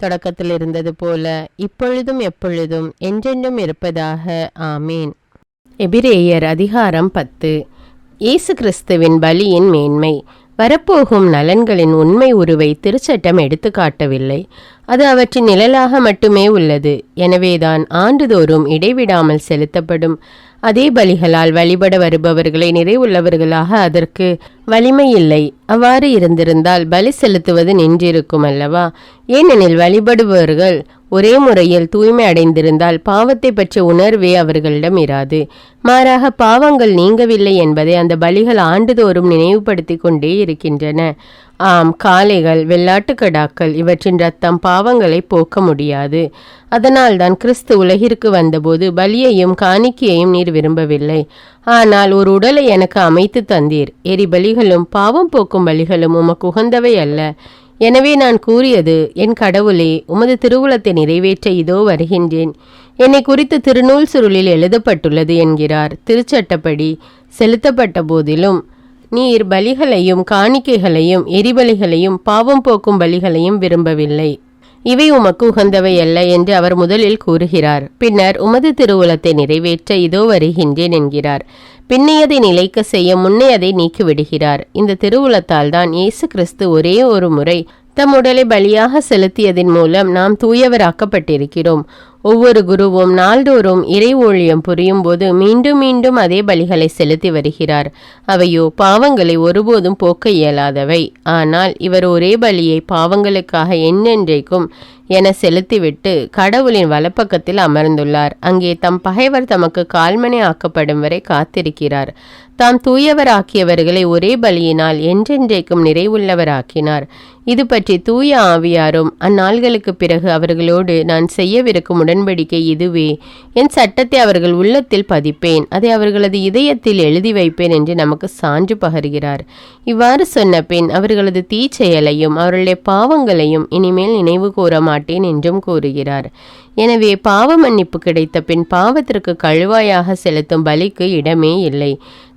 தொடக்கத்தில் இருந்தது போல இப்பொழுதும் எப்பொழுதும் என்றென்றும் இருப்பதாக. ஆமீன். எபிரேயர் அதிகாரம் பத்து. இயேசு கிறிஸ்துவின் பலியின் மேன்மை. வரப்போகும் நலன்களின் உண்மை உருவை திருச்சட்டம் எடுத்து காட்டவில்லை அது அவற்றின் நிழலாக மட்டுமே உள்ளது. எனவேதான் ஆண்டுதோறும் இடைவிடாமல் செலுத்தப்படும். அதே பலிகளால் வழிபட வருபவர்களை நிறைவுள்ளவர்களாக அதற்கு வலிமை இல்லை அவ்வாறு இருந்திருந்தால் பலி செலுத்துவது நின்றிருக்கும் அல்லவா? ஏனெனில் வழிபடுபவர்கள் ஒரே முறையில் தூய்மை அடைந்திருந்தால் பாவத்தை பற்றிய உணர்வே அவர்களிடம் இராது. மாறாக பாவங்கள் நீங்கவில்லை என்பதை அந்த பலிகள் ஆண்டுதோறும் நினைவுபடுத்தி கொண்டே இருக்கின்றன. ஆம் காளைகள் வெள்ளாட்டுக்கடாக்கள் இவற்றின் ரத்தம் பாவங்களை போக்க முடியாது. அதனால்தான் கிறிஸ்து உலகிற்கு வந்தபோது பலியையும் காணிக்கையையும் நீர் விரும்பவில்லை. ஆனால் ஒரு உடலை எனக்கு அமைத்து தந்தீர். எரிபலிகளும் பாவம் போக்கும் பலிகளும் உமக்கு உகந்தவை அல்ல. எனவே நான் கூறியது என் கடவுளே உமது திருவுளத்தை நிறைவேற்ற இதோ வருகின்றேன். என்னை குறித்து திருநூல் சுருளில் எழுதப்பட்டுள்ளது என்கிறார். திருச்சட்டப்படி செலுத்தப்பட்ட போதிலும் நீர் பலிகளையும் காணிக்கைகளையும் எரிபலிகளையும் பாவம் போக்கும் பலிகளையும் விரும்பவில்லை. இவை உமக்கு உகந்தவை அல்ல என்று அவர் முதலில் கூறுகிறார். பின்னர் உமது திருவுலத்தை நிறைவேற்ற இதோ வருகின்றேன் என்கிறார். பின்னையதை நிலைக்க செய்ய முன்னையதை நீக்கிவிடுகிறார். இந்த திருவுலத்தால் தான் இயேசு கிறிஸ்து ஒரே ஒரு முறை தம் உடலை பலியாக செலுத்தியதன் மூலம் நாம் தூயவராக்கப்பட்டிருக்கிறோம். ஒவ்வொரு குருவும் நாள்தோறும் இறை ஊழியம் புரியும் போது மீண்டும் மீண்டும் அதே பலிகளை செலுத்தி வருகிறார். அவையோ பாவங்களை ஒருபோதும் போக்க இயலாதவை. ஆனால் இவர் ஒரே பலியை பாவங்களுக்காக என்னென்றைக்கும் என செலுத்திவிட்டு கடவுளின் வலப்பக்கத்தில் அமர்ந்துள்ளார். அங்கே தம் பகைவர் தமக்கு கால்மனை ஆக்கப்படும் வரை காத்திருக்கிறார். தாம் தூயவராக்கியவர்களை ஒரே பலியினால் என்றென்றைக்கும் நிறைவுள்ளவராக்கினார். இது பற்றி தூய ஆவியாரும் அந்நாள்களுக்கு பிறகு அவர்களோடு நான் செய்யவிருக்கும் உடன்படிக்கை இதுவே. என் சட்டத்தை அவர்கள் உள்ளத்தில் பதிப்பேன். அதை அவர்களது இதயத்தில் எழுதி வைப்பேன் என்று நமக்கு சான்று பகர்கிறார். இவ்வாறு சொன்ன பின் அவர்களது தீச்செயலையும் அவர்களுடைய பாவங்களையும் இனிமேல் நினைவு கூற மாட்டேன் என்றும் கூறுகிறார். எனவே பாவ மன்னிப்பு கிடைத்த பின் பாவத்திற்கு கழுவாயாக செலுத்தும் பலிக்கு இடமே இல்லை.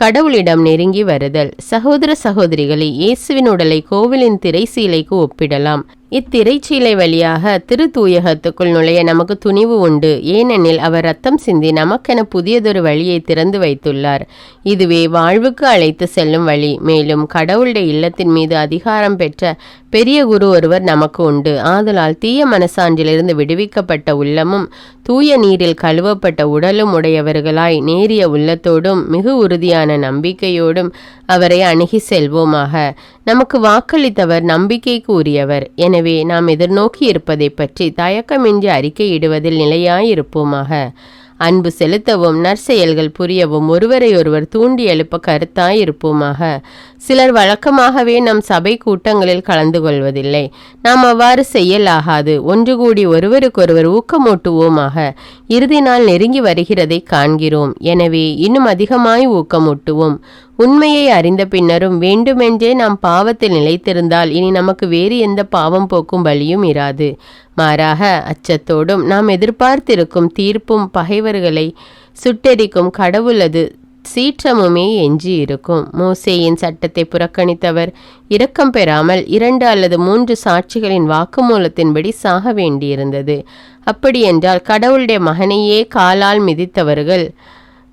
கடவுளிடம் நெருங்கி வருதல். சகோதர சகோதரிகளை இயேசுவின் உடலை கோவிலின் திரைச்சீலைக்கு ஒப்பிடலாம். இத்திரைச்சீலை வழியாக திரு தூயகத்துக்குள் நுழைய நமக்கு துணிவு உண்டு. ஏனெனில் அவர் ரத்தம் சிந்தி நமக்கென புதியதொரு வழியை திறந்து வைத்துள்ளார். இதுவே வாழ்வுக்கு அழைத்து செல்லும் வழி. மேலும் கடவுளுடைய இல்லத்தின் மீது அதிகாரம் பெற்ற பெரிய குரு ஒருவர் நமக்கு உண்டு. ஆதலால் தீய மனசான்றிலிருந்து விடுவிக்கப்பட்ட உள்ளமும் தூய நீரில் கழுவப்பட்ட உடலும் உடையவர்களாய் நேரிய உள்ளத்தோடும் மிகு உறுதியான நம்பிக்கையோடும் அவரை அணுகி செல்வோமாக. நமக்கு வாக்களித்தவர் நம்பிக்கைக்கு உரியவர் எனவே நாம் எதிர்நோக்கி இருப்பதை பற்றி தயக்கமின்றி அறிக்கையிடுவதில் நிலையாயிருப்போமாக. அன்பு செலுத்தவும் நற்செயல்கள் புரியவும் ஒருவரை ஒருவர் தூண்டி எழுப்ப கருத்தாய் இருப்போமாக சிலர் வழக்கமாகவே நம் சபை கூட்டங்களில் கலந்து கொள்வதில்லை. நாம் அவ்வாறு செய்யலாகாது. ஒன்று கூடி ஒருவருக்கொருவர் ஊக்கமூட்டுவோமாக. இறுதி நாள் நெருங்கி வருகிறதை காண்கிறோம். எனவே இன்னும் அதிகமாய் ஊக்கமூட்டுவோம். உண்மையை அறிந்த பின்னரும் வேண்டுமென்றே நாம் பாவத்தில் நிலைத்திருந்தால் இனி நமக்கு வேறு எந்த பாவம் போக்கும் வழியும் இராது. மாறாக அச்சத்தோடும் நாம் எதிர்பார்த்திருக்கும் தீர்ப்பும் பகைவர்களை சுட்டெரிக்கும் கடவுளது சீற்றமுமே எஞ்சி இருக்கும். மோசேயின் சட்டத்தை புறக்கணித்தவர் இரக்கம் பெறாமல் இரண்டு அல்லது மூன்று சாட்சிகளின் வாக்குமூலத்தின்படி சாக வேண்டியிருந்தது. அப்படியென்றால் கடவுளுடைய மகனையே காலால் மிதித்தவர்கள்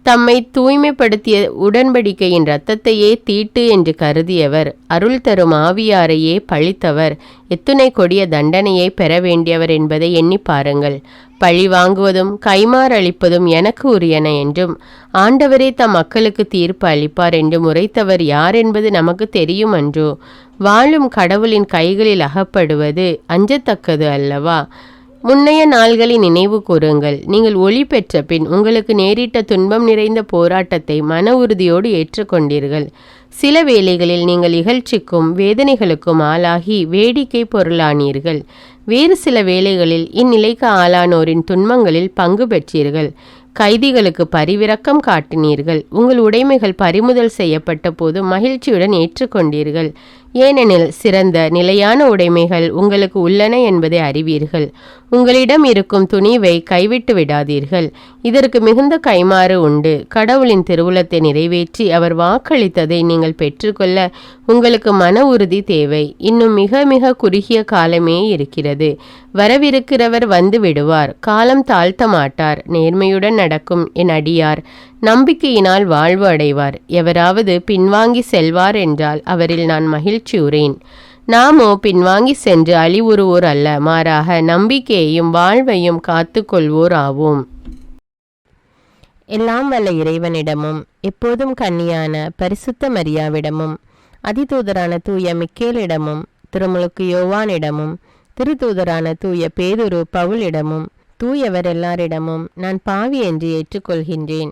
தம்மை தூய்மைப்படுத்திய உடன்படிக்கையின் இரத்தத்தையே தீட்டு என்று கருதியவர். அருள் தரும் ஆவியாரையே பழித்தவர். எத்துணை கொடிய தண்டனையை பெற வேண்டியவர் என்பதை எண்ணி பாருங்கள். பழி வாங்குவதும் கைமாறளிப்பதும் எனக்கு உரியன என்றும் ஆண்டவரே தம் மக்களுக்கு தீர்ப்பு அளிப்பார் என்று உரைத்தவர் யார் என்பது நமக்கு தெரியும் அன்றோ. வாழும் கடவுளின் கைகளில் அகப்படுவது அஞ்சத்தக்கது அல்லவா? முன்னைய நாள்களை நினைவு கூறுங்கள். நீங்கள் ஒளி பெற்ற பின் உங்களுக்கு நேரிட்ட துன்பம் நிறைந்த போராட்டத்தை மன உறுதியோடு ஏற்றுக்கொண்டீர்கள். சில வேளைகளில் நீங்கள் இகழ்ச்சிக்கும் வேதனைகளுக்கும் ஆளாகி வேடிக்கை பொருளானீர்கள். வேறு சில வேளைகளில் இந்நிலைக்கு ஆளானோரின் துன்பங்களில் பங்கு பெற்றீர்கள். கைதிகளுக்கு பரிவிறக்கம் காட்டினீர்கள். உங்கள் உடைமைகள் பறிமுதல் செய்யப்பட்ட போது மகிழ்ச்சியுடன் ஏற்றுக்கொண்டீர்கள். ஏனெனில் சிறந்த நிலையான உடைமைகள் உங்களுக்கு உள்ளன என்பதை அறிவீர்கள். உங்களிடம் இருக்கும் துணிவை கைவிட்டு விடாதீர்கள். இதற்கு மிகுந்த கைமாறு உண்டு. கடவுளின் திருவுளத்தை நிறைவேற்றி அவர் வாக்களித்ததை நீங்கள் பெற்றுக்கொள்ள உங்களுக்கு மன உறுதி தேவை. இன்னும் மிக மிக குறுகிய காலமே இருக்கிறது. வரவிருக்கிறவர் வந்து விடுவார். காலம் தாழ்த்த மாட்டார் நேர்மையுடன் நடக்கும் என் அடியார். நம்பிக்கையினால் வாழ்வு அடைவார். எவராவது பின்வாங்கி செல்வார் என்றால் அவரில் நான் மகிழ்ச்சியுறேன் நாமோ பின்வாங்கி சென்று அழிவுறுவோர் அல்ல மாறாக நம்பிக்கையையும் வாழ்வையும் காத்துக்கொள்வோர் ஆவோம். எல்லாம் வல்ல இறைவனிடமும் எப்போதும் கன்னியான பரிசுத்த மரியாவிடமும் அதிதூதரான தூய மிக்கேலிடமும் திருமுழுக்கு யோவானிடமும் திருத்தூதரான தூய பேதுரு பவுலிடமும் தூயவர் எல்லாரிடமும் நான் பாவி என்று ஏற்றுக்கொள்கின்றேன்.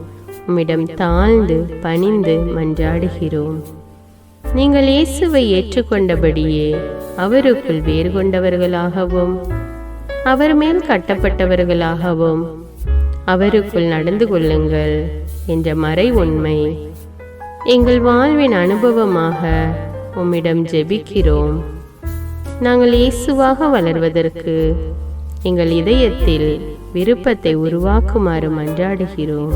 உம்மிடம் தாழ்ந்து பணிந்து மன்றாடுகிறோம். நீங்கள் இயேசுவை ஏற்றுக்கொண்டபடியே அவருக்குள் வேறு கொண்டவர்களாகவும் அவர் மேல் கட்டப்பட்டவர்களாகவும் அவருக்குள் நடந்து கொள்ளுங்கள் என்ற மறை உண்மை. எங்கள் வாழ்வின் அனுபவமாக உம்மிடம் ஜெபிக்கிறோம். நாங்கள் இயேசுவாக வளர்வதற்கு எங்கள் இதயத்தில் விருப்பத்தை உருவாக்குமாறு மன்றாடுகிறோம்.